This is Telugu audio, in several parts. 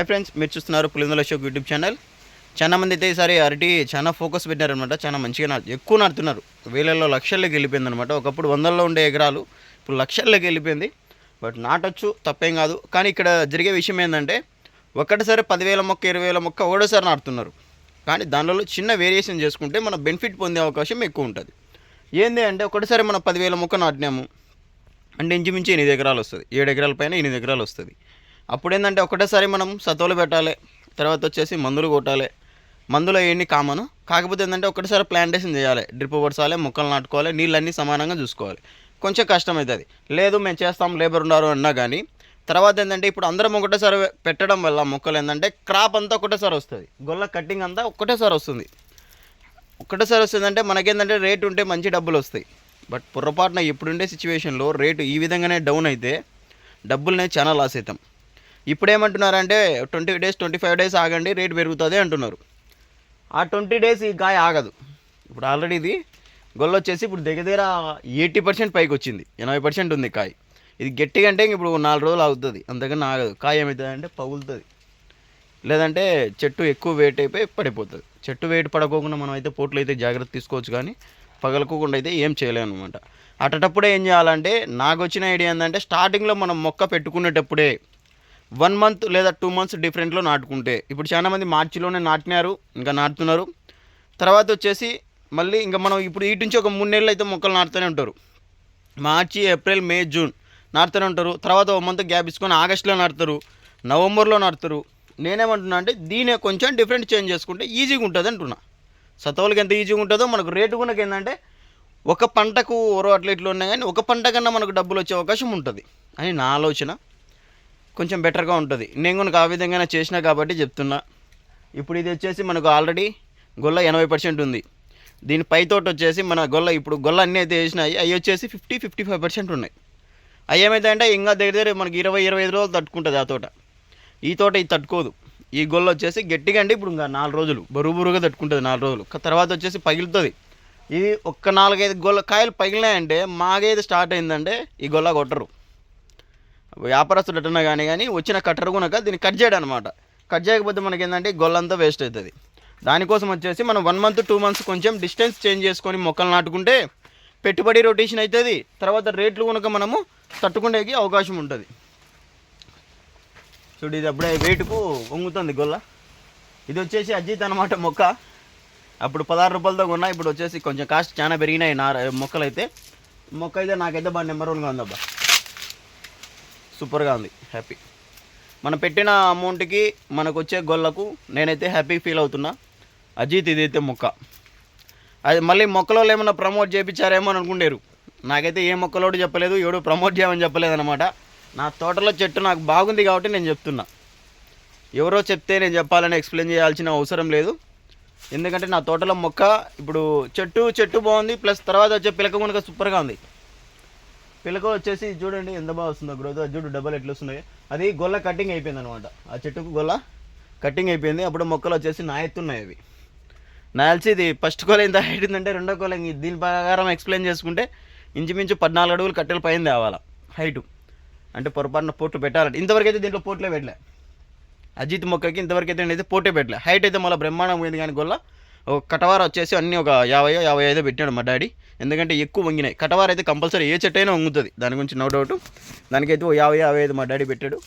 హాయ్ ఫ్రెండ్స్ మీరు చూస్తున్నారు పులిందుల షోక్ యూట్యూబ్ ఛానల్ చాలా మంది అయితే ఈసారి అరటి చాలా ఫోకస్ పెట్టారనమాట చాలా మంచిగా నాటు ఎక్కువ నాటుతున్నారు. వేలల్లో లక్షల్లోకి వెళ్ళిపోయింది అనమాట ఒకప్పుడు వందల్లో ఉండే ఎకరాలు ఇప్పుడు లక్షల్లోకి వెళ్ళిపోయింది బట్ నాటొచ్చు తప్పేం కాదు. కానీ ఇక్కడ జరిగే విషయం ఏంటంటే ఒక్కటిసారి పదివేల మొక్క ఇరవై వేల మొక్క ఒకటోసారి నాటుతున్నారు. కానీ దానిలో చిన్న వేరియేషన్ చేసుకుంటే మన బెనిఫిట్ పొందే అవకాశం ఎక్కువ ఉంటుంది. ఏంది అంటే ఒకటిసారి మనం పదివేల మొక్క నాటినాము. అంటే ఇంచుమించు ఎనిమిది ఎకరాలు వస్తుంది. ఏడు ఎకరాల పైన ఎనిమిది ఎకరాలు వస్తుంది. అప్పుడు ఏంటంటే ఒకటేసారి మనం సతోలు పెట్టాలి తర్వాత వచ్చేసి మందులు కొట్టాలి. మందులు అవన్నీ కామను. కాకపోతే ఏంటంటే ఒకటేసారి ప్లాంటేషన్ చేయాలి. డ్రిప్ పడసాలి మొక్కలు నాటుకోవాలి నీళ్ళన్నీ సమానంగా చూసుకోవాలి. కొంచెం కష్టం అవుతుంది లేదు మేము చేస్తాం లేబర్ ఉన్నారు అన్నా కానీ తర్వాత ఏంటంటే ఇప్పుడు అందరం ఒకటేసారి పెట్టడం వల్ల మొక్కలు ఏంటంటే క్రాప్ అంతా ఒకటేసారి వస్తుంది. గొల్ల కట్టింగ్ అంతా ఒకటేసారి వస్తుంది. ఒకటేసారి వస్తుందంటే మనకేంటంటే రేట్ ఉంటే మంచి డబ్బులు వస్తాయి. బట్ పొరపాటున ఇప్పుడుండే సిచ్యువేషన్లో రేటు ఈ విధంగానే డౌన్ అయితే డబ్బులనే చాలా లాస్ అవుతాం. ఇప్పుడు ఏమంటున్నారంటే twenty days twenty five days ఆగండి రేట్ పెరుగుతుంది అంటున్నారు. ఆ ట్వంటీ డేస్ ఈ కాయ ఆగదు. ఇప్పుడు ఆల్రెడీ ఇది గొల్ల వచ్చేసి ఇప్పుడు దగ్గర దగ్గర ఎయిటీ పర్సెంట్ పైకి వచ్చింది. ఎనభై పర్సెంట్ ఉంది కాయ. ఇది గట్టిగా అంటే ఇప్పుడు నాలుగు రోజులు ఆగుతుంది అంతకన్నా ఆగదు. కాయ ఏమవుతుంది అంటే పగులుతుంది. లేదంటే చెట్టు ఎక్కువ వెయిట్ అయిపోయి పడిపోతుంది. చెట్టు వెయిట్ పడకోకుండా మనం అయితే పోట్లు అయితే జాగ్రత్త తీసుకోవచ్చు కానీ పగలకోకుండా అయితే ఏం చేయలేము అనమాట అటటప్పుడే ఏం చేయాలంటే నాకు వచ్చిన ఐడియా ఏంటంటే స్టార్టింగ్లో మనం మొక్క పెట్టుకునేటప్పుడే వన్ మంత్ లేదా టూ మంత్స్ డిఫరెంట్లో నాటుకుంటే. ఇప్పుడు చాలా మంది మార్చిలోనే నాటినారు ఇంకా నాటుతున్నారు. తర్వాత వచ్చేసి మళ్ళీ ఇంకా మనం ఇప్పుడు ఇటు నుంచి ఒక మూడు నెలలు అయితే మొక్కలు నాటుతూనే ఉంటారు. మార్చి ఏప్రిల్ మే జూన్ నాటుతూనే ఉంటారు. తర్వాత ఒక మంత్ గ్యాప్ ఇచ్చుకొని ఆగస్టులో నాటుతారు నవంబర్లో నాటుతారు. నేనేమంటున్నా అంటే దీనే కొంచెం డిఫరెంట్ చేంజ్ చేసుకుంటే ఈజీగా ఉంటుంది అంటున్నా. సతవులకి ఎంత ఈజీగా ఉంటుందో మనకు రేటు కూడా ఏంటంటే ఒక పంటకు ఓరో అట్లా ఇట్లా ఉన్నాయి కానీ ఒక పంట కన్నా మనకు డబ్బులు వచ్చే అవకాశం ఉంటుంది. అని నా ఆలోచన. కొంచెం బెటర్గా ఉంటుంది. నేను కూడా ఆ విధంగానే చేసినా కాబట్టి చెప్తున్నా. ఇప్పుడు ఇది వచ్చేసి మనకు ఆల్రెడీ గొల్ల ఎనభై పర్సెంట్ ఉంది. దీని పై తోట వచ్చేసి మన గొల్ల ఇప్పుడు గొల్ల అన్నీ అయితే వేసినాయి. అవి వచ్చేసి ఫిఫ్టీ ఫిఫ్టీ ఫైవ్ పర్సెంట్ ఉన్నాయి. అవి ఏమైతే అంటే ఇంకా దగ్గర దగ్గర మనకి ఇరవై ఇరవై ఐదు రోజులు తట్టుకుంటుంది ఆ తోట. ఈ తోట ఇది తట్టుకోదు. ఈ గొల్ల వచ్చేసి గట్టిగా అండి ఇప్పుడు ఇంకా నాలుగు రోజులు బరువు బరువుగా తట్టుకుంటుంది నాలుగు రోజులు. తర్వాత వచ్చేసి పగిలుతుంది. ఇది ఒక్క నాలుగైదు గొల్ల కాయలు పగిలినాయంటే మాగైతే స్టార్ట్ అయిందంటే ఈ గొల్ల కొట్టరు. వ్యాపారస్తులు ఎట్టున్నా కానీ కానీ వచ్చిన కట్టరు కొనక దీన్ని కట్ చేయడం అనమాట కట్ చేయకపోతే మనకి ఏంటంటే గొల్లంతా వేస్ట్ అవుతుంది దానికోసం వచ్చేసి మనం వన్ మంత్ టూ మంత్స్ కొంచెం డిస్టెన్స్ చేంజ్ చేసుకొని మొక్కలు నాటుకుంటే పెట్టుబడి రొటేషన్ అవుతుంది తర్వాత రేట్లు కనుక మనము తట్టుకునేకి అవకాశం ఉంటుంది. చూడు ఇది అప్పుడే వెయిట్కు వంగుతుంది గొల్ల. ఇది వచ్చేసి అజిత్ అనమాట మొక్క. అప్పుడు పదహారు రూపాయలతో కొన్నా ఇప్పుడు వచ్చేసి కొంచెం కాస్ట్ చాలా పెరిగినాయి నా మొక్కలు అయితే మొక్క అయితే నాకైతే బాగా నెంబర్ వన్గా ఉందబ్బా. సూపర్గా ఉంది. హ్యాపీ మనం పెట్టిన అమౌంట్కి మనకు వచ్చే గొల్లకు నేనైతే హ్యాపీ ఫీల్ అవుతున్నా. అజిత్ ఇదైతే మొక్క. అది మళ్ళీ మొక్కలో ఏమైనా ప్రమోట్ చేయించారేమో అని అనుకుంటారు నాకైతే ఏ మొక్కలోడు చెప్పలేదు ఎవడు ప్రమోట్ చేయమని చెప్పలేదన్నమాట. నా తోటలో చెట్టు నాకు బాగుంది కాబట్టి నేను చెప్తున్నా. ఎవరో చెప్తే నేను చెప్పాలని ఎక్స్ప్లెయిన్ చేయాల్సిన అవసరం లేదు. ఎందుకంటే నా తోటలో మొక్క ఇప్పుడు చెట్టు చెట్టు బాగుంది ప్లస్ తర్వాత వచ్చే పిలక మునక సూపర్గా ఉంది. పిలక వచ్చేసి చూడండి ఎంత బాగా వస్తుందో గ్రోత్. చూడు డబ్బులు ఎట్లా వస్తున్నాయి. అది గొల్ల కటింగ్ అయిపోయింది అనమాట ఆ చెట్టుకు గొల్ల కటింగ్ అయిపోయింది. అప్పుడు మొక్కలు వచ్చేసి నా ఎత్తున్నాయి అవి. నా ఇది ఫస్ట్ కోల ఎంత హైట్ ఉందంటే రెండో కోల దీని ప్రకారం ఎక్స్ప్లెయిన్ చేసుకుంటే ఇంచుమించు పద్నాలుగు అడుగులు కట్టెల పైన తేవాలా హైటు అంటే పొరపాటున పోట్లు పెట్టాలంటే. ఇంతవరకు అయితే దీంట్లో పోట్లే పెట్టలే. అజిత్ మొక్కకి ఇంతవరకు అయితే నేనైతే పోటే పెట్టలే. హైట్ అయితే మళ్ళీ బ్రహ్మాండం పోయింది కానీ గొల్ల. ఒక కటవార వచ్చేసి అన్ని ఒక యాభై యాభై ఐదో పెట్టాడు మా డాడీ. ఎందుకంటే ఎక్కువ వంగినాయి. కటవార అయితే కంపల్సరీ ఏ చెట్టు అయినా వంగుతుంది. దాని గురించి నో డౌట్ దానికైతే ఓ యాభై యాభై ఐదు మా డాడీ పెట్టాడు.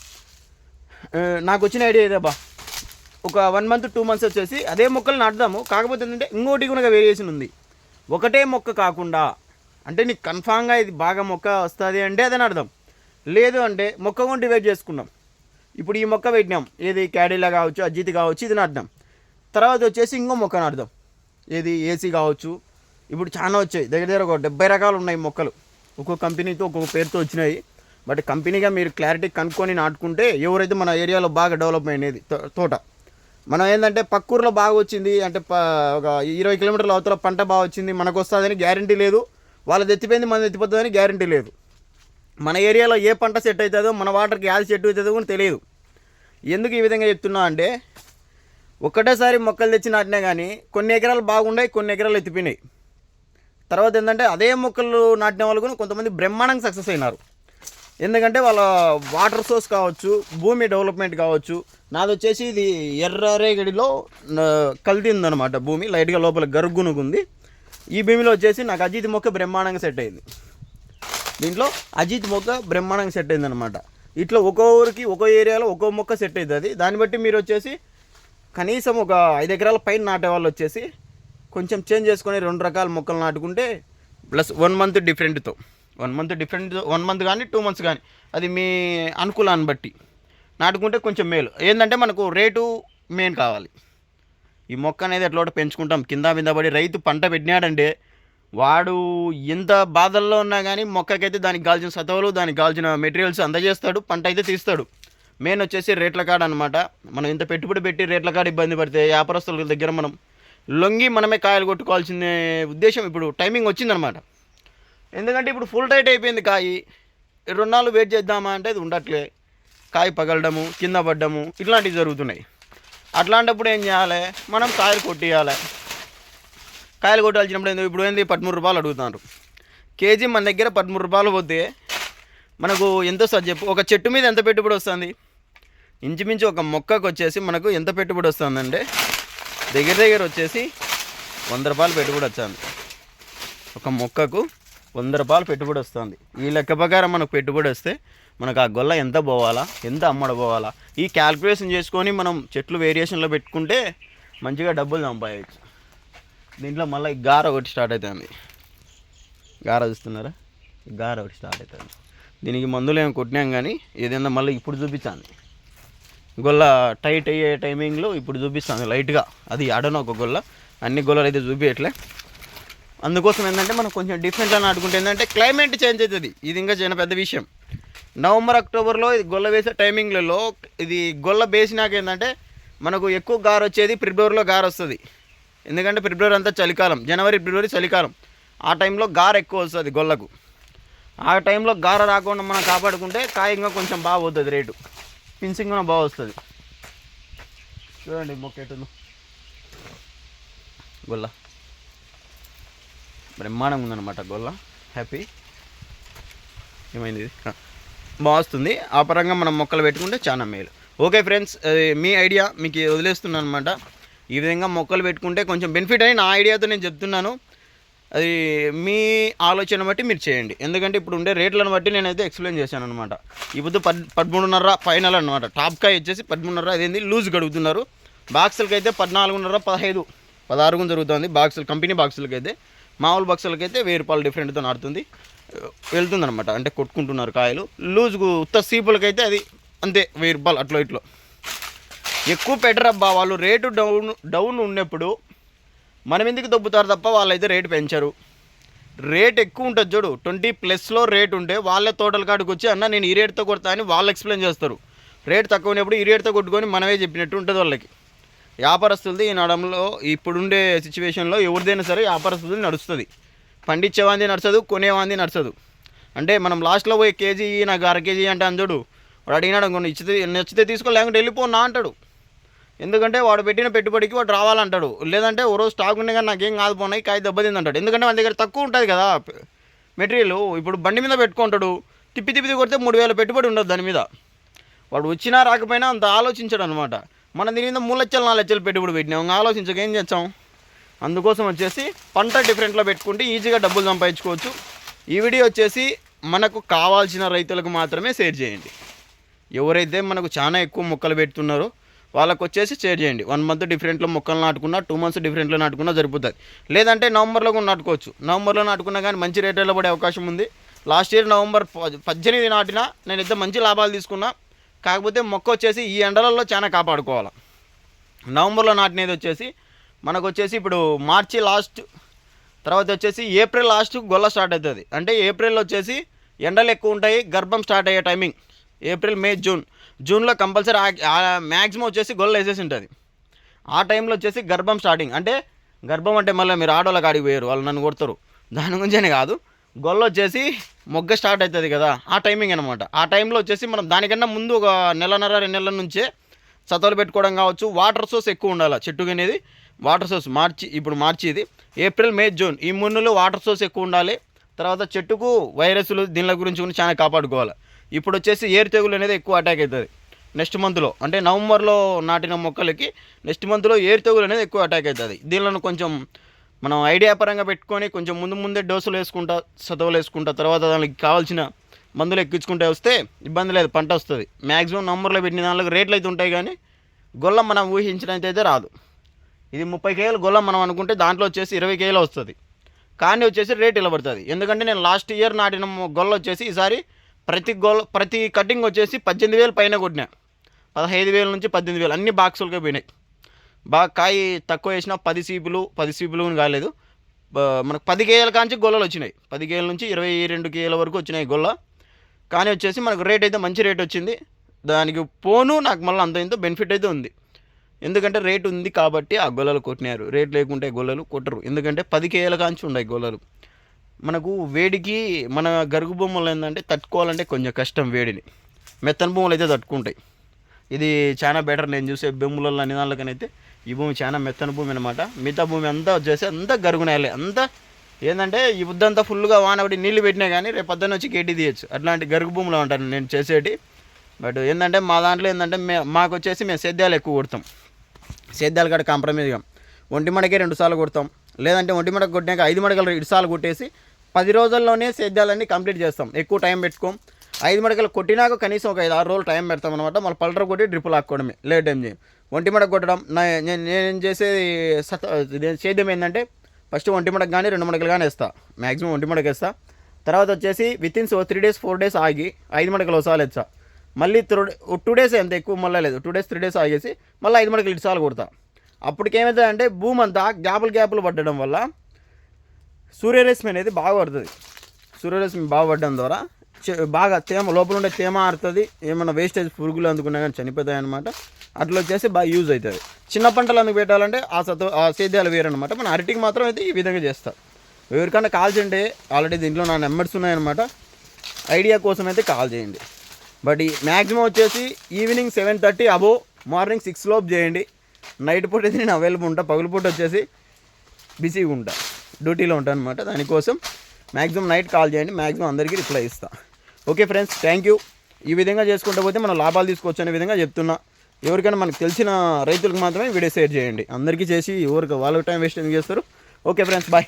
నాకు వచ్చిన ఐడియా ఇదేబా ఒక వన్ మంత్ టూ మంత్స్ వచ్చేసి అదే మొక్కలు నాటుదాము. కాకపోతే ఏంటంటే ఇంకోటి కూడా వేరియేషన్ ఉంది. ఒకటే మొక్క కాకుండా అంటే నీకు కన్ఫామ్గా ఇది బాగా మొక్క వస్తుంది అంటే అదే నాటుదాం. లేదు అంటే మొక్క కూడా డివైడ్ చేసుకున్నాం ఇప్పుడు ఈ మొక్క పెట్టినాం. ఏది క్యాడీలా కావచ్చు అజిత్ కావచ్చు ఇది నాటుదాం. తర్వాత వచ్చేసి ఇంకో మొక్క నాటుదాం. ఏది ఏసీ కావచ్చు ఇప్పుడు చాలా వచ్చాయి. దగ్గర దగ్గర ఒక డెబ్బై రకాలు ఉన్నాయి మొక్కలు. ఒక్కొక్క కంపెనీతో ఒక్కొక్క పేరుతో వచ్చినాయి. బట్ కంపెనీగా మీరు క్లారిటీ కనుక్కొని నాటుకుంటే ఎవరైతే మన ఏరియాలో బాగా డెవలప్ అయినది తో- తోట. మనం ఏంటంటే పక్కూరులో బాగా వచ్చింది అంటే ఒక ఇరవై కిలోమీటర్ల అవతల పంట బాగా వచ్చింది మనకు వస్తుందని గ్యారంటీ లేదు. వాళ్ళు తెచ్చిపోయింది మనం తెచ్చిపోతుందని గ్యారంటీ లేదు. మన ఏరియాలో ఏ పంట సెట్ అవుతుందో మన వాటర్కి యాది సెట్ అవుతుందో కూడా తెలియదు. ఎందుకు ఈ విధంగా చెప్తున్నా అంటే ఒకటేసారి మొక్కలు తెచ్చి నాటినా కానీ కొన్ని ఎకరాలు బాగున్నాయి కొన్ని ఎకరాలు ఎత్తిపోయినాయి. తర్వాత ఏంటంటే అదే మొక్కలు నాటిన వాళ్ళు కూడా కొంతమంది బ్రహ్మాండంగా సక్సెస్ అయినారు. ఎందుకంటే వాళ్ళ వాటర్ సోర్స్ కావచ్చు భూమి డెవలప్మెంట్ కావచ్చు నాది వచ్చేసి ఇది ఎర్రరేగడిలో రేగడిలో కలిదిందనమాట భూమి లైట్గా లోపల గరుగునుగుంది ఈ భూమిలో వచ్చేసి నాకు అజిత్ మొక్క బ్రహ్మాండంగా సెట్ అయింది. దీంట్లో అజిత్ మొక్క బ్రహ్మాండంగా సెట్ అయింది అనమాట ఇట్లా ఒక్కో ఊరికి ఒక్కో ఏరియాలో ఒక్కో మొక్క సెట్ అవుతుంది దాన్ని బట్టి మీరు వచ్చేసి కనీసం ఒక ఐదు ఎకరాల పైన నాటే వాళ్ళు వచ్చేసి కొంచెం చేంజ్ చేసుకొని రెండు రకాల మొక్కలు నాటుకుంటే plus one month డిఫరెంట్తో. One month different one month కానీ టూ మంత్స్ కానీ అది మీ అనుకూలాన్ని బట్టి. నాటుకుంటే కొంచెం మేలు. ఏంటంటే మనకు రేటు మెయిన్ కావాలి. ఈ మొక్క అనేది ఎట్లా పెంచుకుంటాం. కింద మీద పడి రైతు పంట పెట్టినాడంటే వాడు ఎంత బాధల్లో ఉన్నా కానీ మొక్కకైతే దానికి కావాల్సిన సతవులు దానికి కావాల్సిన మెటీరియల్స్ అందజేస్తాడు పంట అయితే తీస్తాడు. మెయిన్ వచ్చేసి రేట్ల కాడ అనమాట మనం ఇంత పెట్టుబడి పెట్టి రేట్ల కాడ ఇబ్బంది పడితే వ్యాపారస్తుల దగ్గర మనం లొంగి మనమే కాయలు కొట్టుకోవాల్సిన ఉద్దేశం. ఇప్పుడు టైమింగ్ వచ్చిందనమాట. ఎందుకంటే ఇప్పుడు ఫుల్ టైట్ అయిపోయింది కాయి. రెండు నాళ్ళు వెయిట్ చేద్దామా అంటే అది ఉండట్లే. కాయ పగలడము కింద పడ్డము ఇట్లాంటివి జరుగుతున్నాయి. అట్లాంటప్పుడు ఏం చేయాలి? మనం కాయలు కొట్టియాలి. కాయలు కొట్టాల్సినప్పుడు ఏంది? ఇప్పుడు ఏంది? పదమూడు రూపాయలు అడుగుతున్నారు. కేజీ మన దగ్గర పదమూడు రూపాయలు పోతే మనకు ఎంత వస్తుంది చెప్పు? ఒక చెట్టు మీద ఎంత పెట్టుబడి వస్తుంది? ఇంచుమించు ఒక మొక్కకు వచ్చేసి మనకు ఎంత పెట్టుబడి వస్తుందంటే దగ్గర దగ్గర వచ్చేసి వంద రూపాయలు పెట్టుబడి వచ్చాను ఒక మొక్కకు వంద రూపాయలు పెట్టుబడి వస్తుంది. ఈ లెక్క ప్రకారం మనకు పెట్టుబడి వస్తే మనకు ఆ గొల్ల ఎంత పోవాలా ఎంత అమ్మడ పోవాలా ఈ క్యాల్కులేషన్ చేసుకొని మనం చెట్లు వేరియేషన్లో పెట్టుకుంటే మంచిగా డబ్బులు సంపాదించు. దీంట్లో మళ్ళీ గార ఒకటి స్టార్ట్ అవుతుంది గార చూస్తున్నారా? గార ఒకటి స్టార్ట్ అవుతుంది దీనికి మందులు ఏమి కొట్టినాం కానీ ఏదైనా మళ్ళీ ఇప్పుడు చూపించాను గొల్ల టైట్ అయ్యే టైమింగ్లో ఇప్పుడు చూపిస్తాను లైట్గా. అది ఆడను ఒక గొల్ల. అన్ని గొల్లలు అయితే చూపించట్లే అందుకోసం ఏంటంటే మనం కొంచెం డిఫరెంట్గా నాటుకుంటే ఏంటంటే క్లైమేట్ చేంజ్ అవుతుంది. ఇది ఇంకా చిన్న పెద్ద విషయం. నవంబర్ అక్టోబర్లో ఇది గొల్ల వేసే టైమింగ్లలో ఇది గొల్ల వేసినాక ఏంటంటే మనకు ఎక్కువ గారు వచ్చేది ఫిబ్రవరిలో గారు వస్తుంది. ఎందుకంటే ఫిబ్రవరి అంతా చలికాలం. జనవరి ఫిబ్రవరి చలికాలం. ఆ టైంలో గారు ఎక్కువ వస్తుంది గొల్లకు. ఆ టైంలో గార రాకుండా మనం కాపాడుకుంటే కాయంగా కొంచెం బాగా పోతుంది రేటు. ఫిన్సింగ్ కూడా బాగా వస్తుంది. చూడండి మొక్క ఎటుందో గొల్ల. బ్రహ్మాండంగా ఉందన్నమాట గొల్ల. హ్యాపీ ఏమైంది? ఇది ఆ, బాగా వస్తుంది. ఆ పరంగా మనం మొక్కలు పెట్టుకుంటే చాలా మేలు. ఓకే ఫ్రెండ్స్ మీ ఐడియా మీకు వదిలేస్తున్నాను అనమాట ఈ విధంగా మొక్కలు పెట్టుకుంటే కొంచెం బెనిఫిట్ అని నా ఐడియాతో నేను చెప్తున్నాను. అది మీ ఆలోచన బట్టి మీరు చేయండి. ఎందుకంటే ఇప్పుడు ఉండే రేట్లను బట్టి నేనైతే ఎక్స్ప్లెయిన్ చేశాను అనమాట ఇప్పుడు పద్ పదమూడున్నర ఫైనల్ అనమాట టాప్ కాయ వచ్చేసి పదమూడున్నర అదేంది? లూజ్ గడుగుతున్నారు. బాక్సులకి అయితే పద్నాలుగున్నర పదహైదు పదహారుగా జరుగుతుంది బాక్సులు కంపెనీ బాక్సులకి అయితే మామూలు బాక్సులకి అయితే వెయ్యి రూపాయలు డిఫరెంట్తో ఆడుతుంది వెళ్తుంది అనమాట అంటే కొట్టుకుంటున్నారు కాయలు. లూజ్కు ఉత్త సీపులకైతే అది అంతే వెయ్యి రూపాయలు అట్లా ఇట్లో. ఎక్కువ పెట్టరబ్బా వాళ్ళు రేటు డౌన్ డౌన్ ఉన్నప్పుడు మనం ఎందుకు దొబ్బుతారు తప్ప వాళ్ళైతే రేటు పెంచరు. రేట్ ఎక్కువ ఉంటుంది చూడు. ట్వంటీ ప్లస్లో రేట్ ఉంటే వాళ్ళ తోటల కాడికి వచ్చి అన్న నేను ఈ రేట్తో కొడతా అని వాళ్ళు ఎక్స్ప్లెయిన్ చేస్తారు. రేట్ తక్కువ ఉన్నప్పుడు ఈ రేట్తో కొట్టుకొని మనమే చెప్పినట్టు ఉంటుంది వాళ్ళకి. వ్యాపారస్తులది ఈ నడంలో ఇప్పుడుండే సిచ్యువేషన్లో ఎవరిదైనా సరే వ్యాపారస్తులది నడుస్తుంది. పండించేవాంది నడుచదు కొనేవాంది నడుచదు అంటే మనం లాస్ట్లో పోయి కేజీ నాకు అర కేజీ అంటే అని చూడు. వాడు అడిగినాడు కొన్ని ఇచ్చితే నచ్చితే తీసుకో లేకుంటే వెళ్ళిపోనా అంటాడు. ఎందుకంటే వాడు పెట్టిన పెట్టుబడికి వాడు రావాలంటాడు. లేదంటే ఓ రోజు స్టాక్ ఉండే కానీ నాకేం కాదు పోనాయి కాయ దెబ్బతింది అంటాడు ఎందుకంటే మన దగ్గర తక్కువ ఉంటుంది కదా మెటీరియల్. ఇప్పుడు బండి మీద పెట్టుకుంటాడు తిప్పి తిప్పి కొడితే మూడు వేల పెట్టుబడి ఉండదు దాని మీద. వాడు వచ్చినా రాకపోయినా అంత ఆలోచించాడు అనమాట మనం దీని మీద మూడు లక్షలు నాలుగు లక్షలు పెట్టుబడి పెట్టినాం ఆలోచించక ఏం చేస్తాం? అందుకోసం వచ్చేసి పంట డిఫరెంట్లో పెట్టుకుంటే ఈజీగా డబ్బులు సంపాదించుకోవచ్చు. ఈ వీడియో వచ్చేసి మనకు కావాల్సిన రైతులకు మాత్రమే షేర్ చేయండి. ఎవరైతే మనకు చాలా ఎక్కువ మొక్కలు పెడుతున్నారో వాళ్ళకు వచ్చేసి షేర్ చేయండి వన్ మంత్ డిఫరెంట్లో మొక్కలు నాటుకున్నా టూ మంత్స్ డిఫరెంట్లో నాటుకున్నా సరిపోతుంది. లేదంటే నవంబర్లో కూడా నాటుకోవచ్చు. నవంబర్లో నాటుకున్నా కానీ మంచి రేట్లలో పడే అవకాశం ఉంది. లాస్ట్ ఇయర్ నవంబర్ పద్దెనిమిది పద్దెనిమిది నాటినా నేనైతే మంచి లాభాలు తీసుకున్నా. కాకపోతే మొక్క వచ్చేసి ఈ ఎండలలో చాలా కాపాడుకోవాలి. నవంబర్లో నాటినది వచ్చేసి మనకు వచ్చేసి ఇప్పుడు మార్చి లాస్ట్ తర్వాత వచ్చేసి ఏప్రిల్ లాస్ట్ గొల్ల స్టార్ట్ అవుతుంది. అంటే ఏప్రిల్ వచ్చేసి ఎండలు ఎక్కువ ఉంటాయి గర్భం స్టార్ట్ అయ్యే టైమింగ్ ఏప్రిల్ మే జూన్. జూన్లో కంపల్సరీ మ్యాక్సిమం వచ్చేసి గొల్ల వేసేసి ఉంటుంది ఆ టైంలో వచ్చేసి గర్భం స్టార్టింగ్. అంటే గర్భం అంటే మళ్ళీ మీరు ఆడోళ్ళ కాడికి పోయారు వాళ్ళు నన్ను కొడతారు. దాని గురించే కాదు. గొల్ల వచ్చేసి మొగ్గ స్టార్ట్ అవుతుంది కదా ఆ టైమింగ్ అనమాట ఆ టైంలో వచ్చేసి మనం దానికన్నా ముందు ఒక నెలన్నర రెండు నెలల నుంచే సతలు పెట్టుకోవడం కావచ్చు వాటర్ సోర్స్ ఎక్కువ ఉండాలి చెట్టుకి అనేది. వాటర్ సోర్స్ మార్చి ఇప్పుడు మార్చి ఇది ఏప్రిల్ మే జూన్ ఈ మూడు వాటర్ సోర్స్ ఎక్కువ ఉండాలి. తర్వాత చెట్టుకు వైరస్లు దీనిల గురించి కూడా చాలా కాపాడుకోవాలి. ఇప్పుడు వచ్చేసి ఏరు తెగులు అనేది ఎక్కువ అటాక్ అవుతుంది నెక్స్ట్ మంత్లో అంటే నవంబర్లో నాటిన మొక్కలకి నెక్స్ట్ మంత్లో ఏరు తెగులు అనేది ఎక్కువ అటాక్ అవుతుంది దీనిలో కొంచెం మనం ఐడియా పరంగా పెట్టుకొని కొంచెం ముందు ముందే డోసులు వేసుకుంటా సతవులు వేసుకుంటా తర్వాత దానికి కావాల్సిన మందులు ఎక్కించుకుంటే వస్తే ఇబ్బంది లేదు పంట వస్తుంది. మ్యాక్సిమం నవంబర్లో పెట్టిన దానిలో రేట్లు అయితే ఉంటాయి కానీ గొల్లం మనం ఊహించినంత అయితే రాదు. ఇది ముప్పై కేజీలు గొల్లం మనం అనుకుంటే దాంట్లో వచ్చేసి ఇరవై కేజీలు వస్తుంది. కానీ వచ్చేసి రేట్ ఇలా పడుతుంది ఎందుకంటే నేను లాస్ట్ ఇయర్ నాటిన గొల్ల వచ్చేసి ఈసారి ప్రతి గోల్ ప్రతి కటింగ్ వచ్చేసి పద్దెనిమిది వేలు పైన కొట్టినా. పదహైదు వేల నుంచి పద్దెనిమిది వేలు అన్ని బాక్సులుగా పోయినాయి. బాగా కాయ తక్కువ వేసిన పది సీపులు పది సీపులు కాలేదు. మనకు పది కేజీల కాంచి గొల్లలు వచ్చినాయి. పది కేజీల నుంచి ఇరవై రెండు కేజీల వరకు వచ్చినాయి గొల్ల కానీ వచ్చేసి మనకు రేట్ అయితే మంచి రేట్ వచ్చింది. దానికి పోను నాకు మళ్ళీ అంత ఇంత బెనిఫిట్ అయితే ఉంది. ఎందుకంటే రేట్ ఉంది కాబట్టి ఆ గొల్లలు కొట్టినారు. రేట్ లేకుంటే గొల్లలు కొట్టరు. ఎందుకంటే పది కేజీల కాంచి ఉన్నాయి గొల్లలు మనకు వేడికి మన గరుగు బొమ్మలు ఏంటంటే తట్టుకోవాలంటే కొంచెం కష్టం వేడిని. మెత్తని భూములు అయితే తట్టుకుంటాయి. ఇది చాలా బెటర్ నేను చూసే బొమ్మలలో అన్ని దానికనైతే ఈ భూమి చాలా మెత్తని భూమి అనమాట మిగతా భూమి అంతా వచ్చేసి అంతా గరుగునేయాలి అంతా ఏంటంటే ఈ బుద్ధంతా ఫుల్గా వానబడి నీళ్ళు పెట్టినా కానీ రేపు పొద్దున్న వచ్చి గడ్డి తీయచ్చు. అట్లాంటి గరుగు భూములు ఉంటాను నేను చేసేటి. బట్ ఏంటంటే మా దాంట్లో ఏంటంటే మే మాకు వచ్చేసి మేము సేద్యాలు ఎక్కువ కొడతాం. సేద్యాలు కాడ కాంప్రమైజ్గా ఒంటి మడకే రెండు సార్లు కొడతాం. లేదంటే ఒంటి మడక కొట్టినాక ఐదు మడకలు ఇటు సార్లు కొట్టేసి పది రోజుల్లోనే సేద్యాలన్నీ కంప్లీట్ చేస్తాం. ఎక్కువ టైం పెట్టుకోం. ఐదు మడకలు కొట్టినాక కనీసం ఒక ఐదు ఆరు రోజులు టైం పెడతాం అనమాట మళ్ళీ పల్టర్ కొట్టి డ్రిప్పులు ఆక్కోవడమే లేట్ టైం చేయం. ఒంటి మడక కొట్టడం నేను నేను చేసేది సేద్యం ఏంటంటే ఫస్ట్ ఒంటి మడక కానీ రెండు మడకలు కానీ వేస్తా. మ్యాక్సిమం ఒంటి మడక వేస్తా. తర్వాత వచ్చేసి within three days four days ఆగి ఐదు మడకలు ఒకసారి వేస్తా. మళ్ళీ టూ డేస్ ఎంత ఎక్కువ మళ్ళీ లేదు. టూ డేస్ త్రీ డేస్ ఆగేసి మళ్ళీ ఐదు మడకలు ఇటు కొడతా. అప్పటికేమవుతుందంటే భూమి అంతా గ్యాపులు గ్యాపులు పట్టడం వల్ల సూర్యరశ్మి అనేది బాగా పడుతుంది. సూర్యరశ్మి బాగా పడడం ద్వారా బాగా తేమ లోపల ఉండే తేమ ఆడుతుంది ఏమైనా వేస్టేజ్ పురుగులు అందుకున్నా కానీ చనిపోతాయి అనమాట అట్లా వచ్చేసి బాగా యూజ్ అవుతుంది. చిన్న పంటలు అందుకు పెట్టాలంటే ఆ సత్వ ఆ సేద్యాలు వేరనమాట మన అరటికి మాత్రం అయితే ఈ విధంగా చేస్తారు ఎవరికన్నా కాల్ చేయండి. ఆల్రెడీ దీంట్లో నా నెంబర్స్ ఉన్నాయన్నమాట. ఐడియా కోసం అయితే కాల్ చేయండి. బట్ ఈ మ్యాక్సిమం వచ్చేసి ఈవినింగ్ సెవెన్ థర్టీ అబో మార్నింగ్ సిక్స్ లోపు చేయండి. నైట్ పూట అయితే నేను అవైలబుల్ ఉంటా. పగులు పూట వచ్చేసి బిజీగా ఉంటాను డ్యూటీలో ఉంటాను అనమాట దానికోసం మ్యాక్సిమం నైట్ కాల్ చేయండి మ్యాక్సిమం అందరికీ రిప్లై ఇస్తా. Okay friends thank you. ఈ విధంగా చేసుకుంటూ పోతే మనం లాభాలు తీసుకోవచ్చు అనే విధంగా చెప్తున్నా. ఎవరికైనా మనకు తెలిసిన రైతులకు మాత్రమే వీడియో షేర్ చేయండి. అందరికీ చేసి ఎవరికి వాళ్ళకి టైం వేస్ట్ ఎందుకు చేస్తారు? Okay friends bye